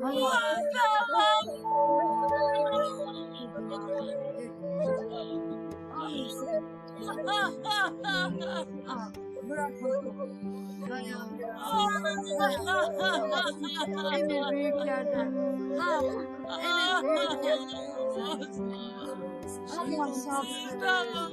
Emir büyüklerden. Emir büyüklerden. Allah sabır. Dayan.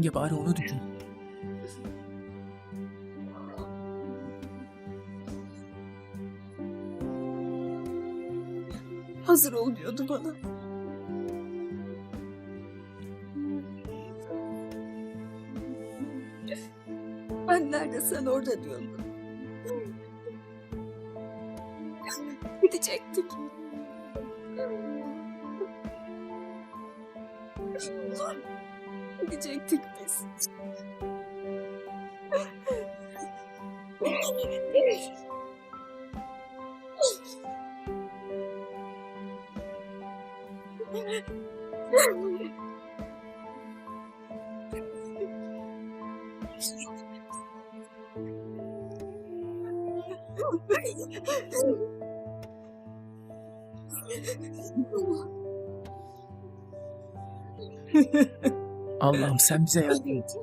Yenge bari onu düşün. Hazır ol diyordu bana. Ben nerede sen orada diyordu. Gidecektik. Gidecektik biz. Allah'ım sen bize yardım et.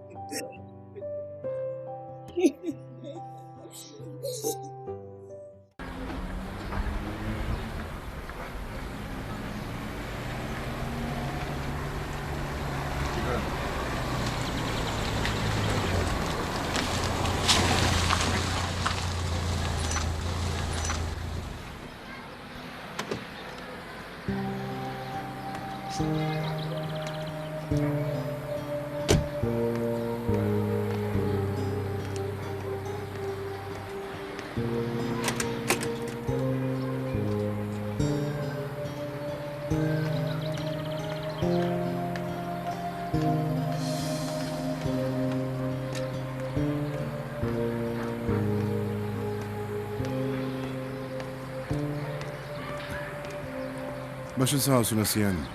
Başın sağ olsun Asiye Hanım.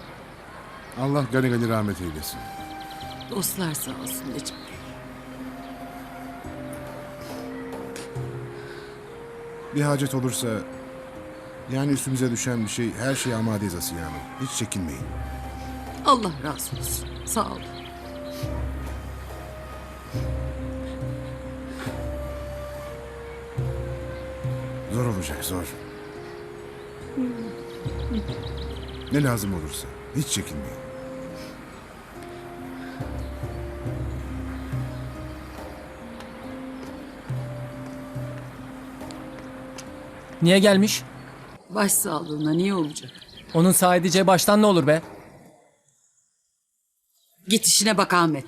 Allah gani gani rahmet eylesin. Dostlar sağ olsun Necip Bey. Bir hacet olursa yani üstümüze düşen bir şey her şeye amadeyiz Asiye Hanım. Hiç çekinmeyin. Allah razı olsun. Sağ olun. Zor olacak zor. Ne lazım olursa hiç çekinmeyin. Niye gelmiş? Baş sağlığına niye olacak? Onun sağ edeceği baştan ne olur be? Git işine bak Ahmet.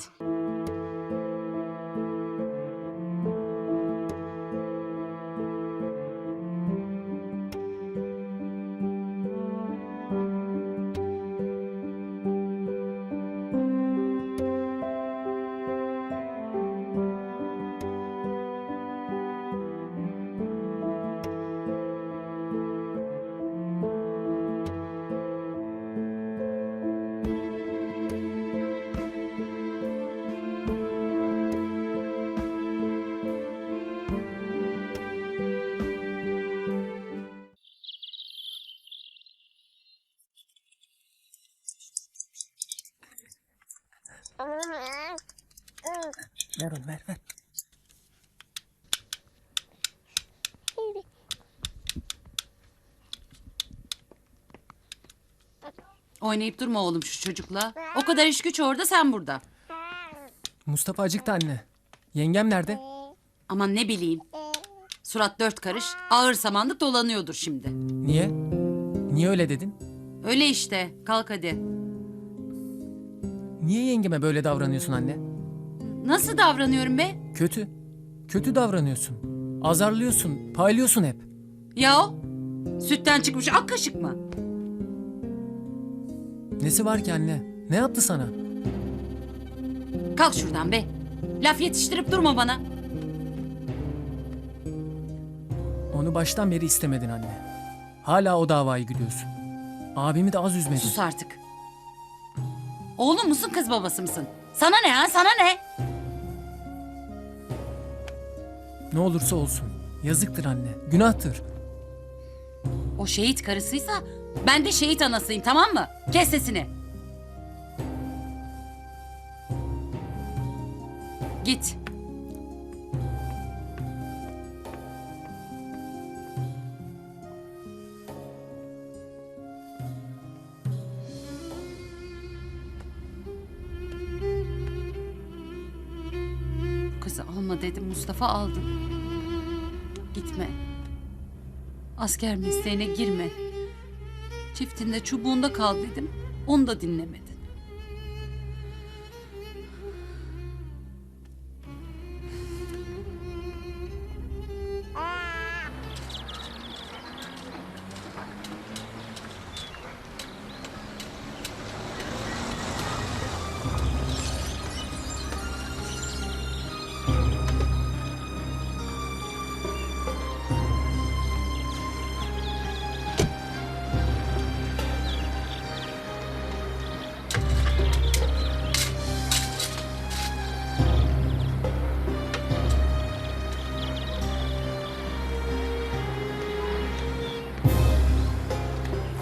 Onu ver ver. Oynayıp durma oğlum şu çocukla. O kadar iş güç orada sen burada. Mustafa acıktı anne. Yengem nerede? Aman ne bileyim. Surat dört karış ağır samanlık dolanıyordur şimdi. Niye? Niye öyle dedin? Öyle işte kalk hadi. Niye yengeme böyle davranıyorsun anne? Nasıl davranıyorum be? Kötü. Kötü davranıyorsun. Azarlıyorsun, paylıyorsun hep. Ya o? Sütten çıkmış ak kaşık mı? Nesi var ki anne? Ne yaptı sana? Kalk şuradan be. Laf yetiştirip durma bana. Onu baştan beri istemedin anne. Hala o davayı güdüyorsun. Abimi de az üzmedin. Sus artık. Oğlum musun kız babası mısın? Sana ne ha sana ne? Ne olursa olsun. Yazıktır anne. Günahtır. O şehit karısıysa ben de şehit anasıyım tamam mı? Kes sesini. Git. Dedim Mustafa aldı. Gitme. Asker mesleğine girme. Çiftinde çubuğunda kal dedim. Onu da dinlemedin.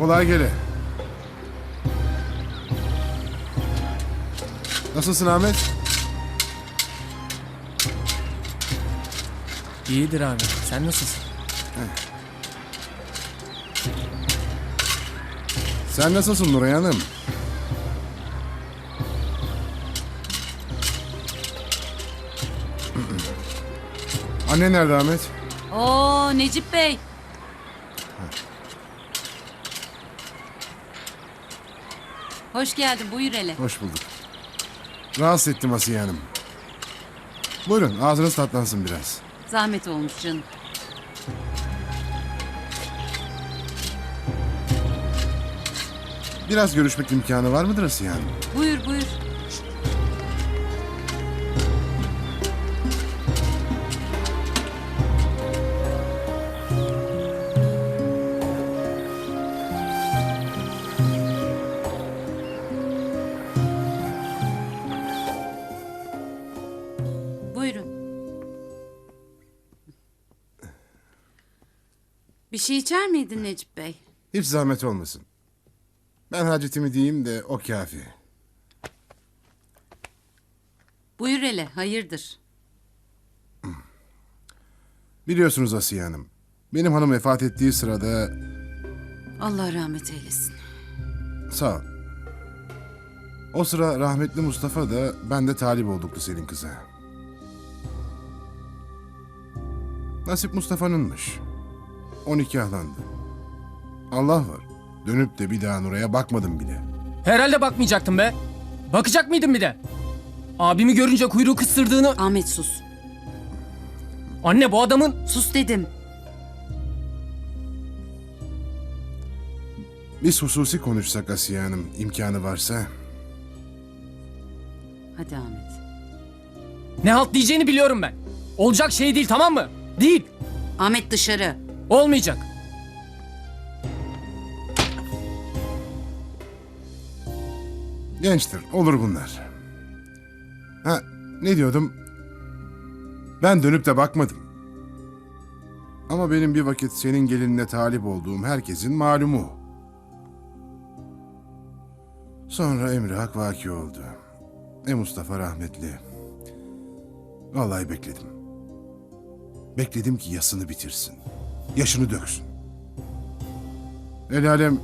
Kolay gele. Nasılsın Ahmet? İyidir abi. Sen nasılsın? Sen nasılsın Nuray Hanım? Anne nerede Ahmet? Oo Necip Bey. Hoş geldin buyur hele. Hoş bulduk. Rahatsız ettim Asiye Hanım. Buyurun ağzınız tatlansın biraz. Zahmet olmuş canım. Biraz görüşmek imkanı var mıdır Asiye Hanım? Buyur buyur. Şey içer miydin Necip Bey? Hiç zahmet olmasın. Ben hacetimi diyeyim de o kafi. Buyur hele hayırdır? Biliyorsunuz Asiye Hanım. Benim hanım vefat ettiği sırada Allah rahmet eylesin. sağ ol. O sıra rahmetli Mustafa da ben de talip olduktu senin kıza. Nasip Mustafa'nınmış. 12 ahlandı. Allah var. Dönüp de bir daha Nuray'a bakmadım bile. Herhalde bakmayacaktım be. Bakacak mıydın bir de? Abimi görünce kuyruğu kıstırdığını... Ahmet sus. Anne bu adamın... Sus dedim. Biz hususi konuşsak Asiye Hanım imkanı varsa. Hadi Ahmet. Ne halt diyeceğini biliyorum ben. Olacak şey değil tamam mı? Değil. Ahmet dışarı. Olmayacak. Gençtir, olur bunlar. Ha, ne diyordum? Ben dönüp de bakmadım. Ama benim bir vakit senin gelinine talip olduğum herkesin malumu. Sonra emri hak vaki oldu. E Mustafa rahmetli. Vallahi bekledim. Bekledim ki yasını bitirsin. Yaşını döksün. El alem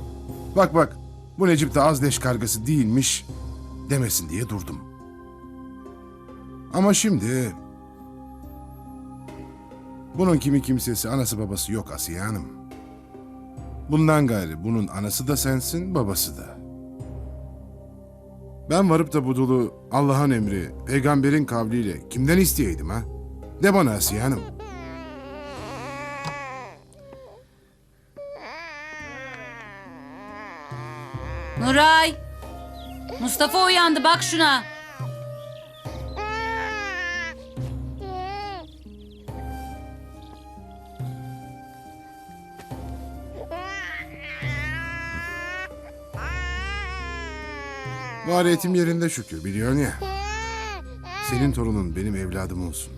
bak bak bu Necip de az leş kargası değilmiş demesin diye durdum. Ama şimdi bunun kimi kimsesi anası babası yok Asiye Hanım. Bundan gayrı bunun anası da sensin babası da. Ben varıp da bu dulu Allah'ın emri, peygamberin kavliyle kimden isteyeydim ha? De bana Asiye Hanım. Nuray. Mustafa uyandı bak şuna. Variyetim yerinde şükür biliyorsun ya. Senin torunun benim evladım olsun.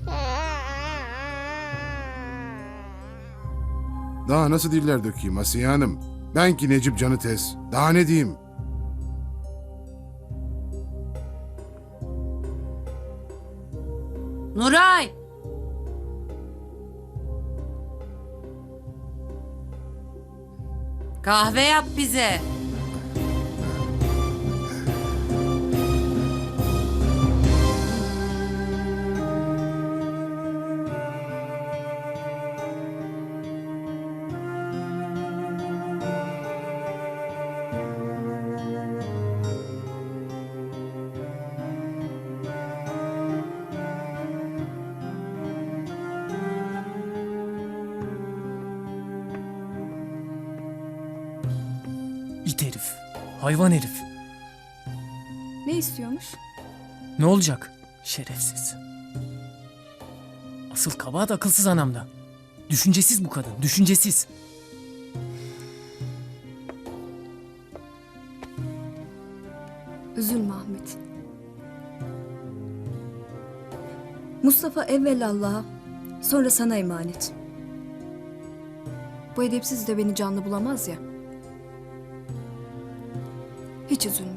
Daha nasıl diller dökeyim Asiye Hanım? Ben ki Necip canı tez. Daha ne diyeyim? Kahve yap bize. İt herif. Hayvan herif. Ne istiyormuş? Ne olacak? Şerefsiz. Asıl kabahat akılsız anamda. Düşüncesiz bu kadın, düşüncesiz. Üzülme Ahmet. Mustafa evvel Allah'a, sonra sana emanet. Bu edepsiz de beni canlı bulamaz ya. Hiç üzülme.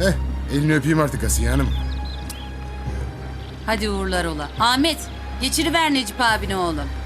Eh, elini öpeyim artık Asiye Hanım. Hadi uğurlar ola. Ahmet geçiriver Necip abine oğlum.